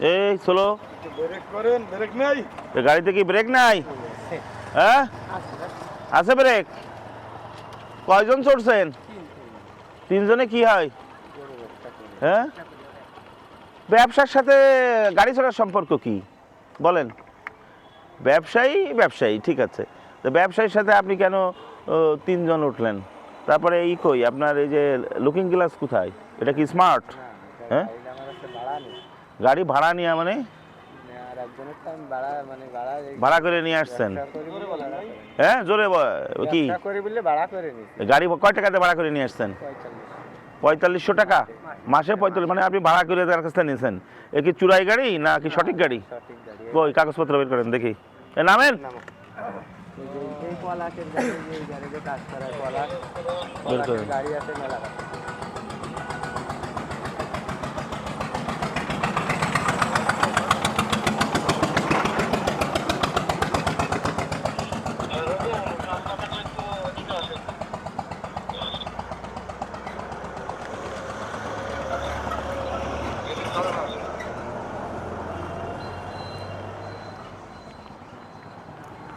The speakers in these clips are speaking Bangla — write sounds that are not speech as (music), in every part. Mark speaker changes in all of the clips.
Speaker 1: এই, চলো। গাড়িতে কি ব্রেক নাই? হ্যাঁ? আছে ব্রেক? কয়জন চড়ছেন? তিনজনে কি হয়? হ্যাঁ? ব্যবসার সাথে গাড়ি চড়ার সম্পর্ক কি? বলেন। ব্যবসায়ী ব্যবসায়ী, ঠিক আছে। তো ব্যবসায়ীর সাথে আপনি কেন তিনজন উঠলেন? তারপরে ই কই, আপনার এই যে লুকিং গ্লাস কোথায়? এটা কি স্মার্ট হ্যাঁ? গাড়ি ভাড়া নিয়ে মানে? ভাড়া করে নিয়ে আসছেন। হ্যাঁ জোরে কি? গাড়ি কয় টাকাতে ভাড়া করে নিয়ে আসছেন? পঁয়তাল্লিশশো টাকা? মাসে। পঁয়তাল্লিশ মানে আপনি ভাড়া করে তার কাছ থেকে নিয়েছেন। এ কি চুরাই গাড়ি না কি সঠিক গাড়ি। ওই কাগজপত্র বের করেন দেখি। এ নামেন? বের করেন।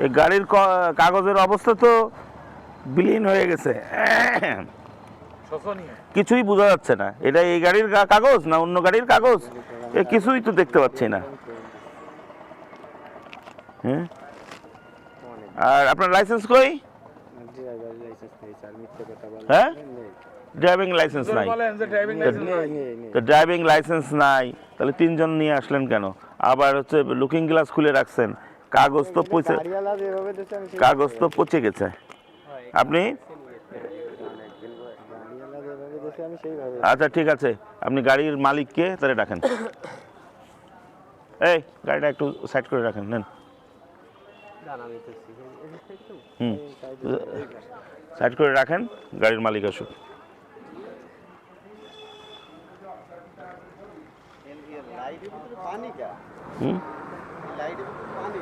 Speaker 1: এই গাড়ির কাগজের অবস্থা তো বিলীন হয়ে গেছে। কিছুই বোঝা যাচ্ছে না। এটা এই গাড়ির কাগজ না অন্য গাড়ির কাগজ? এ কিছুই তো দেখতে পাচ্ছি না। হ্যাঁ? আর আপনার লাইসেন্স কই?
Speaker 2: ড্রাইভার লাইসেন্স নেই। স্যার মিথ্যে কথা বলে
Speaker 1: হ্যাঁ ড্রাইভিং লাইসেন্স নাই।
Speaker 3: ড্রাইভিং লাইসেন্স
Speaker 2: নাই।
Speaker 1: তাহলে তিনজন নিয়ে আসলেন কেন? আবার হচ্ছে লুকিং গ্লাস খুলে রাখছেন। কাগজ তো পচে কাগজ তো পচে গেছে। আপনি? আচ্ছা ঠিক আছে। আপনি গাড়ির মালিককে তাহলে ডাকেন। (coughs) এই গাড়িটা একটু সাইড করে রাখেন নেন। হুম। সাইড করে রাখেন গাড়ির মালিক আসুক। হুম?
Speaker 2: लाइट में पानी